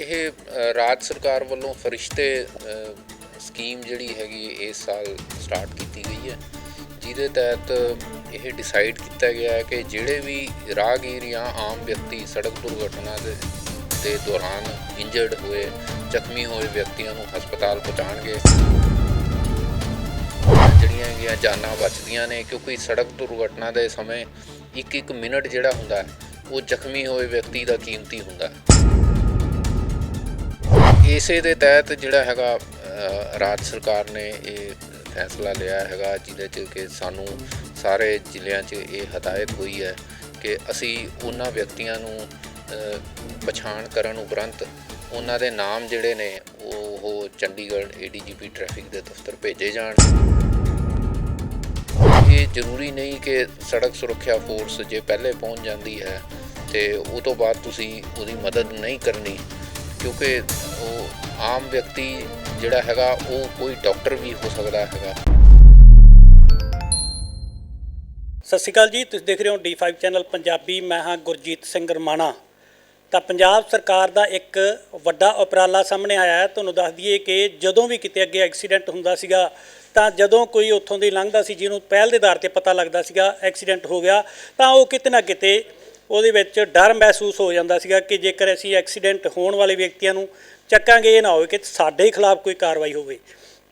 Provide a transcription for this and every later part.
ਇਹ ਰਾਜ ਸਰਕਾਰ ਵੱਲੋਂ ਫਰਿਸ਼ਤੇ ਸਕੀਮ ਜਿਹੜੀ ਹੈਗੀ ਇਸ ਸਾਲ ਸਟਾਰਟ ਕੀਤੀ ਗਈ ਹੈ। ਜਿਹਦੇ ਤਹਿਤ ਇਹ ਡਿਸਾਈਡ ਕੀਤਾ ਗਿਆ ਹੈ ਕਿ ਜਿਹੜੇ ਵੀ ਰਾਹਗੀਰ ਜਾਂ ਆਮ ਵਿਅਕਤੀ ਸੜਕ ਦੁਰਘਟਨਾ ਦੇ ਦੇ ਦੌਰਾਨ ਇੰਜਰਡ ਹੋਏ, ਜ਼ਖਮੀ ਹੋਏ ਵਿਅਕਤੀਆਂ ਨੂੰ ਹਸਪਤਾਲ ਪਹੁੰਚਾਉਣਗੇ, ਜਿਹੜੀਆਂ ਹੈਗੀਆਂ ਜਾਨਾਂ ਬਚਦੀਆਂ ਨੇ, ਕਿਉਂਕਿ ਸੜਕ ਦੁਰਘਟਨਾ ਦੇ ਸਮੇਂ ਇੱਕ ਇੱਕ ਮਿੰਟ ਜਿਹੜਾ ਹੁੰਦਾ ਉਹ ਜ਼ਖਮੀ ਹੋਏ ਵਿਅਕਤੀ ਦਾ ਕੀਮਤੀ ਹੁੰਦਾ ਇਸੇ ਦੇ ਤਹਿਤ ਜਿਹੜਾ ਹੈਗਾ ਰਾਜ ਸਰਕਾਰ ਨੇ ਇਹ ਫੈਸਲਾ ਲਿਆ ਹੈਗਾ, ਜਿਹਦੇ 'ਚ ਕਿ ਸਾਨੂੰ ਸਾਰੇ ਜ਼ਿਲ੍ਹਿਆਂ 'ਚ ਇਹ ਹਦਾਇਤ ਹੋਈ ਹੈ ਕਿ ਅਸੀਂ ਉਹਨਾਂ ਵਿਅਕਤੀਆਂ ਨੂੰ ਪਛਾਣ ਕਰਨ ਉਪਰੰਤ ਉਹਨਾਂ ਦੇ ਨਾਮ ਜਿਹੜੇ ਨੇ, ਉਹ ਚੰਡੀਗੜ੍ਹ ਏਡੀਜੀਪੀ ਟ੍ਰੈਫਿਕ ਦੇ ਦਫ਼ਤਰ ਭੇਜੇ ਜਾਣ। ਇਹ ਜ਼ਰੂਰੀ ਨਹੀਂ ਕਿ ਸੜਕ ਸੁਰੱਖਿਆ ਫੋਰਸ ਜੇ ਪਹਿਲੇ ਪਹੁੰਚ ਜਾਂਦੀ ਹੈ ਤੇ ਉਹ ਤੋਂ ਬਾਅਦ ਤੁਸੀਂ ਉਹਦੀ ਮਦਦ ਨਹੀਂ ਕਰਨੀ, ਕਿਉਂਕਿ ਉਹ ਆਮ ਵਿਅਕਤੀ ਜਿਹੜਾ ਹੈਗਾ, ਉਹ ਕੋਈ ਡਾਕਟਰ ਵੀ ਹੋ ਸਕਦਾ ਹੈਗਾ। ਸਤਿ ਸ਼੍ਰੀ ਅਕਾਲ ਜੀ, ਤੁਸੀਂ ਦੇਖ ਰਹੇ ਹੋ D5 ਚੈਨਲ ਪੰਜਾਬੀ, ਮੈਂ ਹਾਂ ਗੁਰਜੀਤ ਸਿੰਘ ਰਮਾਣਾ। ਤਾਂ ਪੰਜਾਬ ਸਰਕਾਰ ਦਾ ਇੱਕ ਵੱਡਾ ਉਪਰਾਲਾ ਸਾਹਮਣੇ ਆਇਆ ਹੈ। ਤੁਹਾਨੂੰ ਦੱਸ ਦਈਏ ਕਿ ਜਦੋਂ ਵੀ ਕਿਤੇ ਅੱਗੇ ਐਕਸੀਡੈਂਟ ਹੁੰਦਾ ਸੀਗਾ, ਤਾਂ ਜਦੋਂ ਕੋਈ ਉੱਥੋਂ ਦੀ ਲੰਘਦਾ ਸੀ, ਜਿਹਨੂੰ ਪਹਿਲ ਦੇ ਆਧਾਰ ਤੇ ਪਤਾ ਲੱਗਦਾ ਸੀਗਾ, ਐਕਸੀਡੈਂਟ ਹੋ ਗਿਆ, ਤਾਂ ਉਹ ਕਿਤੇ ਨਾ ਕਿਤੇ ਉਹਦੇ ਵਿੱਚ ਡਰ ਮਹਿਸੂਸ ਹੋ ਜਾਂਦਾ ਸੀਗਾ ਕਿ ਜੇਕਰ ਅਸੀਂ ਐਕਸੀਡੈਂਟ ਹੋਣ ਵਾਲੇ ਵਿਅਕਤੀਆਂ ਨੂੰ ਚੱਕਾਂਗੇ ਇਹ ਨਾ ਹੋਵੇ ਕਿ ਸਾਡੇ ਖਿਲਾਫ ਕੋਈ ਕਾਰਵਾਈ ਹੋਵੇ।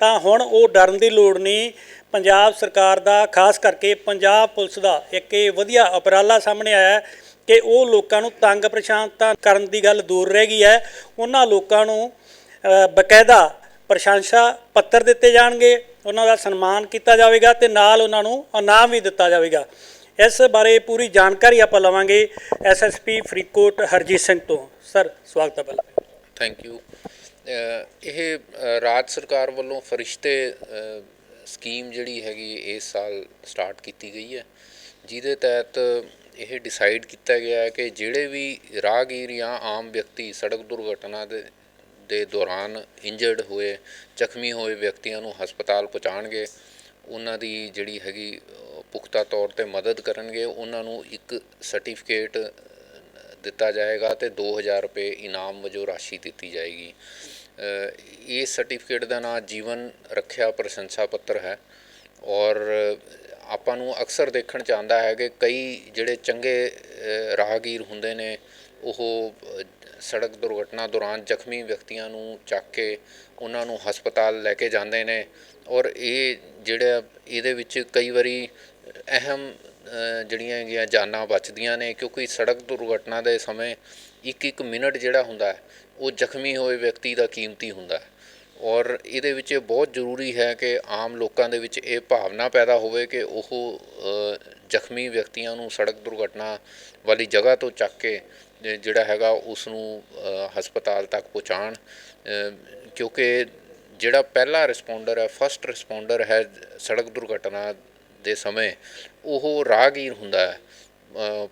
ਤਾਂ ਹੁਣ ਉਹ ਡਰਨ ਦੀ ਲੋੜ ਨਹੀਂ। ਪੰਜਾਬ ਸਰਕਾਰ ਦਾ, ਖਾਸ ਕਰਕੇ ਪੰਜਾਬ ਪੁਲਿਸ ਦਾ ਇੱਕ ਇਹ ਵਧੀਆ ਉਪਰਾਲਾ ਸਾਹਮਣੇ ਆਇਆ ਕਿ ਉਹ ਲੋਕਾਂ ਨੂੰ ਤੰਗ ਪਰੇਸ਼ਾਨ ਤਾਂ ਕਰਨ ਦੀ ਗੱਲ ਦੂਰ ਰਹਿ ਗਈ ਹੈ। ਉਹਨਾਂ ਲੋਕਾਂ ਨੂੰ ਬਕਾਇਦਾ ਪ੍ਰਸ਼ੰਸਾ ਪੱਤਰ ਦਿੱਤੇ ਜਾਣਗੇ। ਉਹਨਾਂ ਦਾ ਸਨਮਾਨ ਕੀਤਾ ਜਾਵੇਗਾ ਤੇ ਨਾਲ ਉਹਨਾਂ ਨੂੰ ਇਨਾਮ ਵੀ ਦਿੱਤਾ ਜਾਵੇਗਾ। ਇਸ ਬਾਰੇ ਪੂਰੀ ਜਾਣਕਾਰੀ ਆਪਾਂ ਲਵਾਂਗੇ ਐਸਐਸਪੀ ਫਰੀਦਕੋਟ ਹਰਜੀਤ ਸਿੰਘ ਤੋਂ। ਸਰ, ਸਵਾਗਤ ਹੈ ਪਹਿਲਾਂ। ਥੈਂਕ ਯੂ ਇਹ ਰਾਜ ਸਰਕਾਰ ਵੱਲੋਂ ਫਰਿਸ਼ਤੇ ਸਕੀਮ ਜਿਹੜੀ ਹੈਗੀ ਇਸ ਸਾਲ ਸਟਾਰਟ ਕੀਤੀ ਗਈ ਹੈ। ਜਿਹਦੇ ਤਹਿਤ ਇਹ ਡਿਸਾਈਡ ਕੀਤਾ ਗਿਆ ਹੈ ਕਿ ਜਿਹੜੇ ਵੀ ਰਾਹਗੀਰ ਜਾਂ ਆਮ ਵਿਅਕਤੀ ਸੜਕ ਦੁਰਘਟਨਾ ਦੇ ਦੇ ਦੌਰਾਨ ਇੰਜਰਡ ਹੋਏ, ਜ਼ਖਮੀ ਹੋਏ ਵਿਅਕਤੀਆਂ ਨੂੰ ਹਸਪਤਾਲ ਪਹੁੰਚਾਉਣਗੇ, ਉਹਨਾਂ ਦੀ ਜਿਹੜੀ ਹੈਗੀ ਪੁਖਤਾ ਤੌਰ ਤੇ ਮਦਦ ਕਰਨਗੇ, ਉਹਨਾਂ ਨੂੰ ਇੱਕ ਸਰਟੀਫਿਕੇਟ ਦਿੱਤਾ ਜਾਏਗਾ ਤੇ 2000 ਰੁਪਏ ਇਨਾਮ ਵਜੋਂ ਰਾਸ਼ੀ ਦਿੱਤੀ ਜਾਏਗੀ। ਅ, ਇਸ ਸਰਟੀਫਿਕੇਟ ਦਾ ਨਾਮ ਜੀਵਨ ਰੱਖਿਆ ਪ੍ਰਸ਼ੰਸਾ ਪੱਤਰ ਹੈ ਔਰ ਆਪਾਂ ਨੂੰ ਅਕਸਰ ਦੇਖਣ ਚ ਆਉਂਦਾ ਹੈ ਕਿ ਕਈ ਜਿਹੜੇ ਚੰਗੇ ਰਾਹਗੀਰ ਹੁੰਦੇ ਨੇ ਉਹ ਸੜਕ ਦੁਰਘਟਨਾ ਦੌਰਾਨ ਜ਼ਖਮੀ ਵਿਅਕਤੀਆਂ ਨੂੰ ਚੱਕ ਕੇ ਉਹਨਾਂ ਨੂੰ ਹਸਪਤਾਲ ਲੈ ਕੇ ਜਾਂਦੇ ਨੇ ਔਰ ਇਹ ਜਿਹੜਾ ਇਹਦੇ ਵਿੱਚ ਕਈ ਵਾਰੀ ਅਹਿਮ ਜਿਹੜੀਆਂ ਹੈਗੀਆਂ ਜਾਨਾਂ ਬਚਦੀਆਂ ਨੇ, ਕਿਉਂਕਿ ਸੜਕ ਦੁਰਘਟਨਾ ਦੇ ਸਮੇਂ ਇੱਕ ਇੱਕ ਮਿੰਟ ਜਿਹੜਾ ਹੁੰਦਾ ਉਹ ਜ਼ਖਮੀ ਹੋਏ ਵਿਅਕਤੀ ਦਾ ਕੀਮਤੀ ਹੁੰਦਾ ਔਰ ਇਹਦੇ ਵਿੱਚ ਬਹੁਤ ਜ਼ਰੂਰੀ ਹੈ ਕਿ ਆਮ ਲੋਕਾਂ ਦੇ ਵਿੱਚ ਇਹ ਭਾਵਨਾ ਪੈਦਾ ਹੋਵੇ ਕਿ ਉਹ ਜ਼ਖਮੀ ਵਿਅਕਤੀਆਂ ਨੂੰ ਸੜਕ ਦੁਰਘਟਨਾ ਵਾਲੀ ਜਗ੍ਹਾ ਤੋਂ ਚੱਕ ਕੇ ਜਿਹੜਾ ਹੈਗਾ ਉਸ ਨੂੰ ਹਸਪਤਾਲ ਤੱਕ ਪਹੁੰਚਾਉਣ ਕਿਉਂਕਿ ਜਿਹੜਾ ਪਹਿਲਾ ਰਿਸਪੌਂਡਰ ਹੈ ਫਸਟ ਰਿਸਪੌਂਡਰ ਹੈ ਸੜਕ ਦੁਰਘਟਨਾ ਦੇ ਸਮੇਂ ਉਹ ਰਾਹਗੀਰ ਹੁੰਦਾ ਹੈ।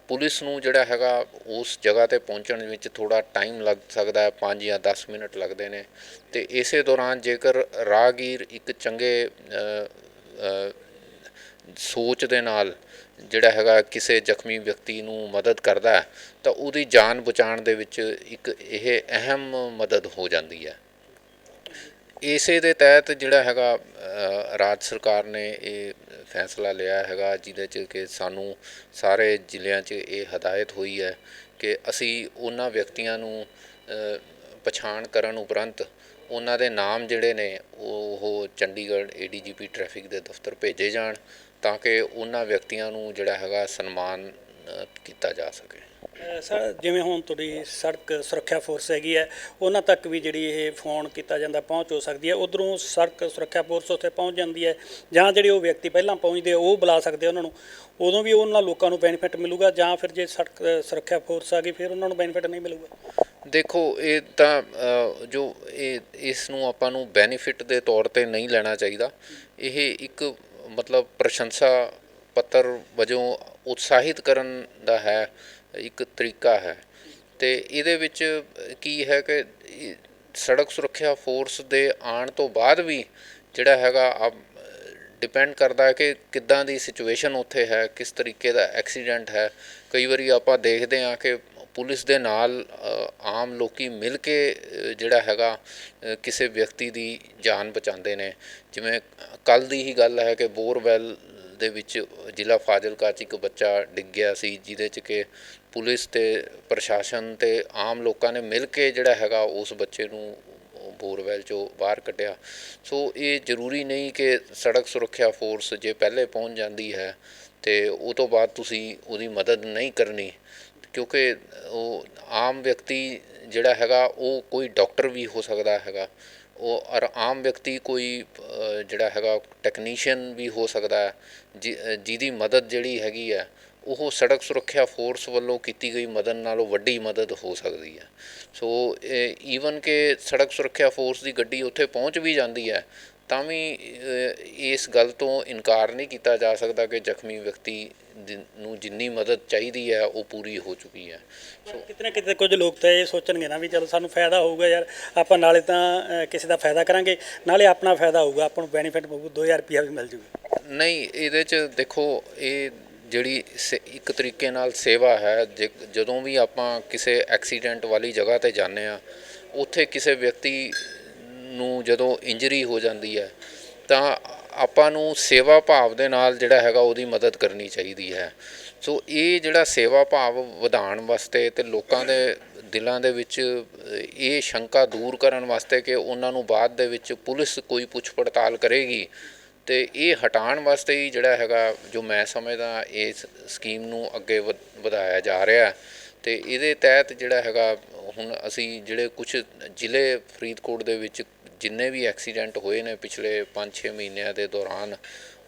ਪੁਲਿਸ ਨੂੰ ਜਿਹੜਾ ਹੈਗਾ ਉਸ ਜਗ੍ਹਾ ਤੇ ਪਹੁੰਚਣ ਵਿੱਚ ਥੋੜਾ ਟਾਈਮ ਲੱਗ ਸਕਦਾ ਹੈ 5 ਜਾਂ 10 ਮਿੰਟ ਲੱਗਦੇ ਨੇ। ਤੇ ਇਸੇ ਦੌਰਾਨ ਜੇਕਰ ਰਾਹਗੀਰ ਇੱਕ ਚੰਗੇ ਸੋਚ ਦੇ ਨਾਲ ਜਿਹੜਾ ਹੈਗਾ ਕਿਸੇ ਜ਼ਖਮੀ ਵਿਅਕਤੀ ਨੂੰ ਮਦਦ ਕਰਦਾ ਤਾਂ ਉਹਦੀ ਜਾਨ ਬਚਾਉਣ ਦੇ ਵਿੱਚ ਇੱਕ ਇਹ ਅਹਿਮ ਮਦਦ ਹੋ ਜਾਂਦੀ ਹੈ। ਇਸੇ ਦੇ ਤਹਿਤ ਜਿਹੜਾ ਹੈਗਾ ਰਾਜ ਸਰਕਾਰ ਨੇ ਇਹ ਫੈਸਲਾ ਲਿਆ ਹੈਗਾ ਜਿਹਦੇ 'ਚ ਕਿ ਸਾਨੂੰ ਸਾਰੇ ਜ਼ਿਲ੍ਹਿਆਂ 'ਚ ਇਹ ਹਦਾਇਤ ਹੋਈ ਹੈ ਕਿ ਅਸੀਂ ਉਹਨਾਂ ਵਿਅਕਤੀਆਂ ਨੂੰ ਪਛਾਣ ਕਰਨ ਉਪਰੰਤ ਉਹਨਾਂ ਦੇ ਨਾਮ ਜਿਹੜੇ ਨੇ ਉਹ Chandigarh A D G P traffic ਦੇ ਦਫ਼ਤਰ ਭੇਜੇ ਜਾਣ ਤਾਂ ਕਿ ਉਹਨਾਂ ਵਿਅਕਤੀਆਂ ਨੂੰ ਜਿਹੜਾ ਹੈਗਾ ਸਨਮਾਨ ਕੀਤਾ ਜਾ ਸਕੇ। ਸਰ ਜਿਵੇਂ ਹੁਣ ਤੁਹਾਡੀ ਸੜਕ ਸੁਰੱਖਿਆ ਫੋਰਸ ਹੈਗੀ ਹੈ ਉਹਨਾਂ ਤੱਕ ਵੀ ਜਿਹੜੀ ਇਹ ਫੋਨ ਕੀਤਾ ਜਾਂਦਾ ਪਹੁੰਚ ਹੋ ਸਕਦੀ ਹੈ। ਉਧਰੋਂ ਸੜਕ ਸੁਰੱਖਿਆ ਫੋਰਸ ਉੱਥੇ ਪਹੁੰਚ ਜਾਂਦੀ ਹੈ ਜਾਂ ਜਿਹੜੇ ਉਹ ਵਿਅਕਤੀ ਪਹਿਲਾਂ ਪਹੁੰਚਦੇ ਆ, ਉਹ ਬੁਲਾ ਸਕਦੇ ਉਹਨਾਂ ਨੂੰ। ਉਦੋਂ ਵੀ ਉਹਨਾਂ ਲੋਕਾਂ ਨੂੰ ਬੈਨੀਫਿਟ ਮਿਲੂਗਾ ਜਾਂ ਫਿਰ ਜੇ ਸੜਕ ਸੁਰੱਖਿਆ ਫੋਰਸ ਆ ਗਈ ਫਿਰ ਉਹਨਾਂ ਨੂੰ ਬੈਨੀਫਿਟ ਨਹੀਂ ਮਿਲੂਗਾ? ਦੇਖੋ ਇਹ ਤਾਂ ਜੋ ਇਹ ਇਸ ਨੂੰ ਆਪਾਂ ਨੂੰ ਬੈਨੀਫਿਟ ਦੇ ਤੌਰ ਤੇ ਨਹੀਂ ਲੈਣਾ ਚਾਹੀਦਾ। ਇਹ ਇੱਕ ਮਤਲਬ ਪ੍ਰਸ਼ੰਸਾ ਪੱਤਰ ਵਜੋਂ ਉਤਸ਼ਾਹਿਤ ਕਰਨ ਦਾ ਹੈ। ਇੱਕ ਤਰੀਕਾ ਹੈ। ਅਤੇ ਇਹਦੇ ਵਿੱਚ ਕੀ ਹੈ ਕਿ ਸੜਕ ਸੁਰੱਖਿਆ ਫੋਰਸ ਦੇ ਆਉਣ ਤੋਂ ਬਾਅਦ ਵੀ ਜਿਹੜਾ ਹੈਗਾ ਡਿਪੈਂਡ ਕਰਦਾ ਹੈ ਕਿ ਕਿੱਦਾਂ ਦੀ ਸਿਚੁਏਸ਼ਨ ਉੱਥੇ ਹੈ, ਕਿਸ ਤਰੀਕੇ ਦਾ ਐਕਸੀਡੈਂਟ ਹੈ। ਕਈ ਵਾਰੀ ਆਪਾਂ ਦੇਖਦੇ ਹਾਂ ਕਿ ਪੁਲਿਸ ਦੇ ਨਾਲ ਆਮ ਲੋਕੀ ਮਿਲ ਕੇ ਜਿਹੜਾ ਹੈਗਾ ਕਿਸੇ ਵਿਅਕਤੀ ਦੀ ਜਾਨ ਬਚਾਉਂਦੇ ਨੇ। ਜਿਵੇਂ ਕੱਲ ਦੀ ਹੀ ਗੱਲ ਹੈ ਕਿ ਬੋਰਵੈਲ ਦੇ ਵਿੱਚ ਜ਼ਿਲ੍ਹਾ ਫਾਜ਼ਿਲਕਾ 'ਚ ਇੱਕ ਬੱਚਾ ਡਿੱਗ ਗਿਆ ਸੀ, ਜਿਹਦੇ 'ਚ ਕਿ ਪੁਲਿਸ ਤੇ ਪ੍ਰਸ਼ਾਸਨ ਤੇ ਆਮ ਲੋਕਾਂ ਨੇ ਮਿਲ ਕੇ ਜਿਹੜਾ ਹੈਗਾ ਉਸ ਬੱਚੇ ਨੂੰ ਬੋਰਵੈਲ ਚੋਂ ਬਾਹਰ ਕੱਢਿਆ। ਸੋ ਇਹ ਜ਼ਰੂਰੀ ਨਹੀਂ ਕਿ ਸੜਕ ਸੁਰੱਖਿਆ ਫੋਰਸ ਜੇ ਪਹਿਲੇ ਪਹੁੰਚ ਜਾਂਦੀ ਹੈ ਤੇ ਉਹ ਤੋਂ ਬਾਅਦ ਤੁਸੀਂ ਉਹਦੀ ਮਦਦ ਨਹੀਂ ਕਰਨੀ, ਕਿਉਂਕਿ ਉਹ ਆਮ ਵਿਅਕਤੀ ਜਿਹੜਾ ਹੈਗਾ ਉਹ ਕੋਈ ਡਾਕਟਰ ਵੀ ਹੋ ਸਕਦਾ ਹੈਗਾ। ਉਹ ਔਰ ਆਮ ਵਿਅਕਤੀ ਕੋਈ ਜਿਹੜਾ ਹੈਗਾ ਟੈਕਨੀਸ਼ੀਅਨ ਵੀ ਹੋ ਸਕਦਾ ਜਿ- ਜਿਹਦੀ ਮਦਦ ਜਿਹੜੀ ਹੈਗੀ ਹੈ ਉਹ ਸੜਕ ਸੁਰੱਖਿਆ ਫੋਰਸ ਵੱਲੋਂ ਕੀਤੀ ਗਈ ਮਦਦ ਨਾਲੋਂ ਵੱਡੀ ਮਦਦ ਹੋ ਸਕਦੀ ਹੈ। ਸੋ ਈਵਨ ਕਿ ਸੜਕ ਸੁਰੱਖਿਆ ਫੋਰਸ ਦੀ ਗੱਡੀ ਉੱਥੇ ਪਹੁੰਚ ਵੀ ਜਾਂਦੀ ਹੈ ਤਾਂ ਵੀ ਇਸ ਗੱਲ ਤੋਂ ਇਨਕਾਰ ਨਹੀਂ ਕੀਤਾ ਜਾ ਸਕਦਾ ਕਿ ਜ਼ਖਮੀ ਵਿਅਕਤੀ ਨੂੰ ਜਿੰਨੀ ਮਦਦ ਚਾਹੀਦੀ ਹੈ ਉਹ ਪੂਰੀ ਹੋ ਚੁੱਕੀ ਹੈ। ਸੋ ਕਿਤੇ ਨਾ ਕਿਤੇ ਕੁਝ ਲੋਕ ਤਾਂ ਇਹ ਸੋਚਣਗੇ ਨਾ ਵੀ ਚਲੋ ਸਾਨੂੰ ਫਾਇਦਾ ਹੋਊਗਾ ਯਾਰ ਆਪਾਂ ਨਾਲੇ ਤਾਂ ਕਿਸੇ ਦਾ ਫਾਇਦਾ ਕਰਾਂਗੇ ਨਾਲੇ ਆਪਣਾ ਫਾਇਦਾ ਹੋਊਗਾ ਆਪਾਂ ਨੂੰ ਬੈਨੀਫਿਟ ਪਊਗਾ 2000 ਰੁਪਿਆ ਵੀ ਮਿਲ ਜੂਗਾ। ਨਹੀਂ ਇਹਦੇ ਚ ਦੇਖੋ ਇਹ ਜਿਹੜੀ ਸੇ- ਇੱਕ ਤਰੀਕੇ ਨਾਲ ਸੇਵਾ ਹੈ, ਜੇ- ਜਦੋਂ ਵੀ ਆਪਾਂ ਕਿਸੇ ਐਕਸੀਡੈਂਟ ਵਾਲੀ ਜਗ੍ਹਾ ਤੇ ਜਾਂਦੇ ਹਾਂ, ਉੱਥੇ ਕਿਸੇ ਵਿਅਕਤੀ ਨੂੰ ਜਦੋਂ ਇੰਜਰੀ ਹੋ ਜਾਂਦੀ ਹੈ, ਤਾਂ ਆਪਾਂ ਨੂੰ ਸੇਵਾ ਭਾਵ ਦੇ ਨਾਲ ਜਿਹੜਾ ਹੈਗਾ ਉਹਦੀ ਮਦਦ ਕਰਨੀ ਚਾਹੀਦੀ ਹੈ। ਸੋ ਇਹ ਜਿਹੜਾ ਸੇਵਾ ਭਾਵ ਵਧਾਉਣ ਵਾਸਤੇ ਤੇ ਲੋਕਾਂ ਦੇ ਦਿਲਾਂ ਦੇ ਵਿੱਚ, ਇਹ ਸ਼ੰਕਾ ਦੂਰ ਕਰਨ ਵਾਸਤੇ ਕਿ ਉਹਨਾਂ ਨੂੰ ਬਾਅਦ ਦੇ ਵਿੱਚ ਪੁਲਿਸ ਕੋਈ ਪੁੱਛ ਪੜਤਾਲ ਕਰੇਗੀ ਤੇ ਇਹ ਹਟਾਉਣ ਵਾਸਤੇ ਹੀ ਜਿਹੜਾ ਹੈਗਾ ਜੋ ਮੈਂ ਸਮਝਦਾ ਇਸ ਸਕੀਮ ਨੂੰ ਅੱਗੇ ਵ ਵਧਾਇਆ ਜਾ ਰਿਹਾ ਹੈ। ਤੇ ਇਹਦੇ ਤਹਿਤ ਜਿਹੜਾ ਹੈਗਾ ਹੁਣ ਅਸੀਂ ਜਿਹੜੇ ਕੁਝ ਜ਼ਿਲ੍ਹੇ ਫਰੀਦਕੋਟ ਦੇ ਵਿੱਚ ਜਿੰਨੇ ਵੀ ਐਕਸੀਡੈਂਟ ਹੋਏ ਨੇ ਪਿਛਲੇ 5-6 ਮਹੀਨਿਆਂ ਦੇ ਦੌਰਾਨ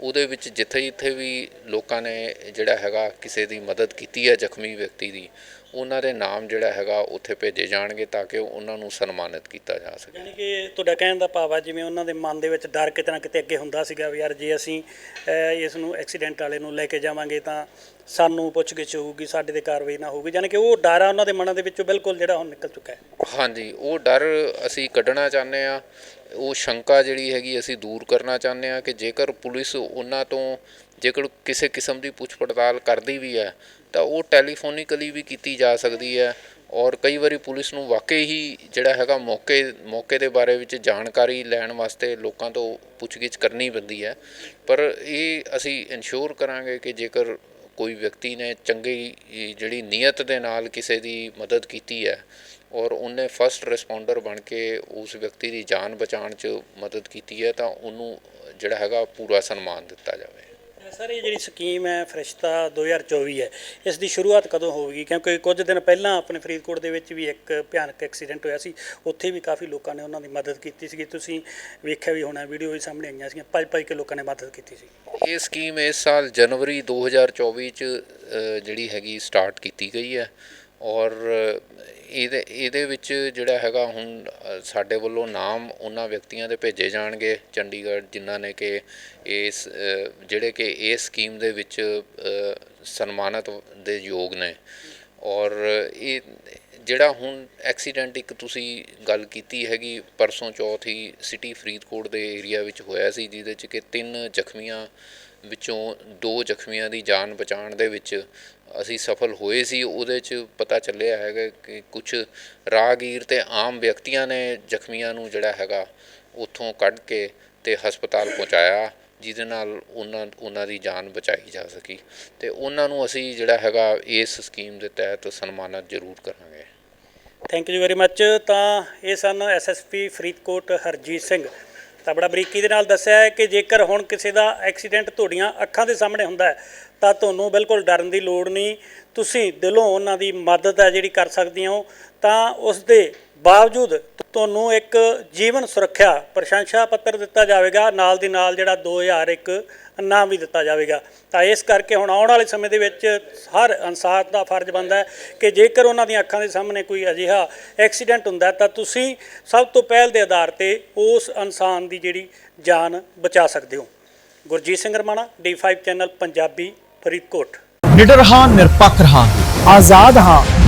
ਉਹਦੇ ਵਿੱਚ ਜਿੱਥੇ ਜਿੱਥੇ ਵੀ ਲੋਕਾਂ ਨੇ ਜਿਹੜਾ ਹੈਗਾ ਕਿਸੇ ਦੀ ਮਦਦ ਕੀਤੀ ਹੈ ਜ਼ਖਮੀ ਵਿਅਕਤੀ ਦੀ ਉਹਨਾਂ ਦੇ ਨਾਮ ਜਿਹੜਾ ਹੈਗਾ ਉੱਥੇ ਭੇਜੇ ਜਾਣਗੇ ਤਾਂ ਕਿ ਉਹਨਾਂ ਨੂੰ ਸਨਮਾਨਿਤ ਕੀਤਾ ਜਾ ਸਕੇ। ਯਾਨੀ ਕਿ ਤੁਹਾਡਾ ਕਹਿਣ ਦਾ ਭਾਵ ਆ ਜਿਵੇਂ ਉਹਨਾਂ ਦੇ ਮਨ ਦੇ ਵਿੱਚ ਡਰ ਕਿਤੇ ਨਾ ਕਿਤੇ ਅੱਗੇ ਹੁੰਦਾ ਸੀਗਾ ਵੀ ਯਾਰ ਜੇ ਅਸੀਂ ਇਸ ਨੂੰ ਐਕਸੀਡੈਂਟ ਵਾਲੇ ਨੂੰ ਲੈ ਕੇ ਜਾਵਾਂਗੇ ਤਾਂ ਸਾਨੂੰ ਪੁੱਛਗਿੱਛ ਹੋਊਗੀ ਸਾਡੇ ਤੇ ਕਾਰਵਾਈ ਨਾ ਹੋਊਗੀ। ਯਾਨੀ ਕਿ ਉਹ ਡਰ ਆ ਉਹਨਾਂ ਦੇ ਮਨਾਂ ਦੇ ਵਿੱਚੋਂ ਬਿਲਕੁਲ ਜਿਹੜਾ ਹੁਣ ਨਿਕਲ ਚੁੱਕਾ ਹੈ। ਹਾਂਜੀ ਉਹ ਡਰ ਅਸੀਂ ਕੱਢਣਾ ਚਾਹੁੰਦੇ ਆ ਉਹ ਸ਼ੰਕਾ ਜਿਹੜੀ ਹੈਗੀ ਅਸੀਂ ਦੂਰ ਕਰਨਾ ਚਾਹੁੰਦੇ ਹਾਂ ਕਿ ਜੇਕਰ ਪੁਲਿਸ ਉਹਨਾਂ ਤੋਂ ਜੇਕਰ ਕਿਸੇ ਕਿਸਮ ਦੀ ਪੁੱਛ ਪੜਤਾਲ ਕਰਦੀ ਵੀ ਹੈ, ਤਾਂ ਉਹ ਟੈਲੀਫੋਨਿਕਲੀ ਵੀ ਕੀਤੀ ਜਾ ਸਕਦੀ ਹੈ ਔਰ ਕਈ ਵਾਰੀ ਪੁਲਿਸ ਨੂੰ ਵਾਕਈ ਹੀ ਜਿਹੜਾ ਹੈਗਾ ਮੌਕੇ ਮੌਕੇ ਦੇ ਬਾਰੇ ਵਿੱਚ ਜਾਣਕਾਰੀ ਲੈਣ ਵਾਸਤੇ ਲੋਕਾਂ ਤੋਂ ਪੁੱਛਗਿੱਛ ਕਰਨੀ ਪੈਂਦੀ ਹੈ। ਪਰ ਇਹ ਅਸੀਂ ਇਨਸ਼ੋਰ ਕਰਾਂਗੇ ਕਿ ਜੇਕਰ ਕੋਈ ਵਿਅਕਤੀ ਨੇ ਚੰਗੀ ਜਿਹੜੀ ਨੀਅਤ ਦੇ ਨਾਲ ਕਿਸੇ ਦੀ ਮਦਦ ਕੀਤੀ ਹੈ ਔਰ ਉਹਨੇ ਫਸਟ ਰਿਸਪੌਂਡਰ ਬਣ ਕੇ ਉਸ ਵਿਅਕਤੀ ਦੀ ਜਾਨ ਬਚਾਉਣ 'ਚ ਮਦਦ ਕੀਤੀ ਹੈ ਤਾਂ ਉਹਨੂੰ ਜਿਹੜਾ ਹੈਗਾ ਪੂਰਾ ਸਨਮਾਨ ਦਿੱਤਾ ਜਾਵੇ। ਸਰ ਇਹ ਜਿਹੜੀ ਸਕੀਮ ਹੈ ਫਰਿਸ਼ਤਾ 2024 ਹੈ ਇਸ ਦੀ ਸ਼ੁਰੂਆਤ ਕਦੋਂ ਹੋਵੇਗੀ? ਕਿਉਂਕਿ ਕੁਝ ਦਿਨ ਪਹਿਲਾਂ ਆਪਣੇ ਫਰੀਦਕੋਟ ਦੇ ਵਿੱਚ ਵੀ ਇੱਕ ਭਿਆਨਕ ਐਕਸੀਡੈਂਟ ਹੋਇਆ ਸੀ ਉੱਥੇ ਵੀ ਕਾਫੀ ਲੋਕਾਂ ਨੇ ਉਹਨਾਂ ਦੀ ਮਦਦ ਕੀਤੀ ਸੀਗੀ। ਤੁਸੀਂ ਵੇਖਿਆ ਵੀ ਹੋਣਾ ਵੀਡੀਓ ਵੀ ਸਾਹਮਣੇ ਆਈਆਂ ਸੀਗੀਆਂ ਭੱਜ ਭੱਜ ਕੇ ਲੋਕਾਂ ਨੇ ਮਦਦ ਕੀਤੀ ਸੀ। ਇਹ ਸਕੀਮ ਇਸ ਸਾਲ ਜਨਵਰੀ 2024 ਚ ਜਿਹੜੀ ਹੈਗੀ ਸਟਾਰਟ ਕੀਤੀ ਗਈ ਹੈ। ਔਰ ਇਹਦੇ ਇਹਦੇ ਵਿੱਚ ਜਿਹੜਾ ਹੈਗਾ ਹੁਣ ਸਾਡੇ ਵੱਲੋਂ ਨਾਮ ਉਹਨਾਂ ਵਿਅਕਤੀਆਂ ਦੇ ਭੇਜੇ ਜਾਣਗੇ, ਚੰਡੀਗੜ੍ਹ, ਜਿਨ੍ਹਾਂ ਨੇ ਕਿ ਇਸ ਜਿਹੜੇ ਕਿ ਇਸ ਸਕੀਮ ਦੇ ਵਿੱਚ ਸਨਮਾਨਿਤ ਦੇ ਯੋਗ ਨੇ। ਔਰ ਇਹ, ਜਿਹੜਾ ਹੁਣ ਐਕਸੀਡੈਂਟ ਇੱਕ ਤੁਸੀਂ ਗੱਲ ਕੀਤੀ ਹੈਗੀ, ਪਰਸੋਂ ਚੌਥ ਹੀ ਸਿਟੀ ਫਰੀਦਕੋਟ ਦੇ ਏਰੀਆ ਵਿੱਚ ਹੋਇਆ ਸੀ, ਜਿਹਦੇ 'ਚ ਕਿ ਤਿੰਨ ਜ਼ਖਮੀਆਂ ਵਿੱਚੋਂ ਦੋ ਜ਼ਖਮੀਆਂ ਦੀ ਜਾਨ ਬਚਾਉਣ ਦੇ ਵਿੱਚ ਅਸੀਂ ਸਫਲ ਹੋਏ ਸੀ। ਉਹਦੇ 'ਚ ਪਤਾ ਚੱਲਿਆ ਹੈਗਾ ਕਿ ਕੁਝ ਰਾਹਗੀਰ ਅਤੇ ਆਮ ਵਿਅਕਤੀਆਂ ਨੇ ਜ਼ਖਮੀਆਂ ਨੂੰ ਜਿਹੜਾ ਹੈਗਾ ਉੱਥੋਂ ਕੱਢ ਕੇ ਅਤੇ ਹਸਪਤਾਲ ਪਹੁੰਚਾਇਆ, ਜਿਹਦੇ ਨਾਲ ਉਹਨਾਂ ਉਹਨਾਂ ਦੀ ਜਾਨ ਬਚਾਈ ਜਾ ਸਕੀ। ਅਤੇ ਉਹਨਾਂ ਨੂੰ ਅਸੀਂ ਜਿਹੜਾ ਹੈਗਾ ਇਸ ਸਕੀਮ ਦੇ ਤਹਿਤ ਸਨਮਾਨਿਤ ਜ਼ਰੂਰ ਕਰਾਂਗੇ। ਥੈਂਕ ਯੂ ਵੈਰੀ ਮੱਚ ਤਾਂ ਇਹ ਸਨ ਐਸਐਸਪੀ ਫਰੀਦਕੋਟ ਹਰਜੀਤ ਸਿੰਘ। ਤਾਂ ਬੜਾ ਬਰੀਕੀ ਦੇ ਨਾਲ ਦੱਸਿਆ ਹੈ ਕਿ ਜੇਕਰ ਹੁਣ ਕਿਸੇ ਦਾ ਐਕਸੀਡੈਂਟ ਤੁਹਾਡੀਆਂ ਅੱਖਾਂ ਦੇ ਸਾਹਮਣੇ ਹੁੰਦਾ ਤਾਂ ਤੁਹਾਨੂੰ ਬਿਲਕੁਲ ਡਰਨ ਦੀ ਲੋੜ ਨਹੀਂ। ਤੁਸੀਂ ਦਿਲੋਂ ਉਹਨਾਂ ਦੀ ਮਦਦ ਹੈ ਜਿਹੜੀ ਕਰ ਸਕਦੇ ਹੋ, ਤਾਂ ਉਸ ਦੇ ਬਾਵਜੂਦ ਤੁਹਾਨੂੰ ਇੱਕ ਜੀਵਨ ਸੁਰੱਖਿਆ ਪ੍ਰਸ਼ੰਸਾ ਪੱਤਰ ਦਿੱਤਾ ਜਾਵੇਗਾ, ਨਾਲ ਦੀ ਨਾਲ ਜਿਹੜਾ 2001 ਇਨਾਮ ਵੀ ਦਿੱਤਾ ਜਾਵੇਗਾ। ਤਾਂ ਇਸ ਕਰਕੇ ਹੁਣ ਆਉਣ ਵਾਲੇ ਸਮੇਂ ਦੇ ਵਿੱਚ ਹਰ ਇਨਸਾਨ ਦਾ ਫਰਜ਼ ਬਣਦਾ ਹੈ ਕਿ ਜੇਕਰ ਉਹਨਾਂ ਦੀਆਂ ਅੱਖਾਂ ਦੇ ਸਾਹਮਣੇ ਕੋਈ ਅਜਿਹਾ ਐਕਸੀਡੈਂਟ ਹੁੰਦਾ ਤਾਂ ਤੁਸੀਂ ਸਭ ਤੋਂ ਪਹਿਲ ਦੇ ਆਧਾਰ ਤੇ ਉਸ ਇਨਸਾਨ ਦੀ ਜਿਹੜੀ ਜਾਨ ਬਚਾ ਸਕਦੇ ਹੋ। Gurjeet Singh Ramana D5 channel Punjabi Faridkot. ਨਿਡਰ ਹਾਂ, ਨਿਰਪੱਖ ਹਾਂ ਆਜ਼ਾਦ ਹਾਂ।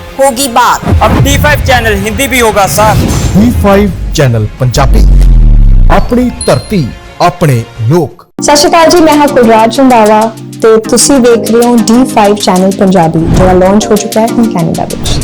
होगी बात अब D5 ਚੈਨਲ ਹਿੰਦੀ ਵੀ ਹੋਗਾ ਸਾਥ D5 ਚੈਨਲ ਪੰਜਾਬੀ ਆਪਣੀ ਧਰਤੀ ਆਪਣੇ ਲੋਕ ਸਤਿ ਸ਼੍ਰੀ ਅਕਾਲ ਜੀ ਮੈਂ ਹਾਂ ਕੁਲਰਾਜ ਰੰਧਾਵਾ ਤੇ ਤੁਸੀਂ ਦੇਖ ਰਹੇ ਹੋ D5 ਚੈਨਲ ਪੰਜਾਬੀ ਜਿਹੜਾ ਲਾਂਚ ਹੋ ਚੁੱਕਾ ਹੈ ਹੁਣ ਕੈਨੇਡਾ ਵਿੱਚ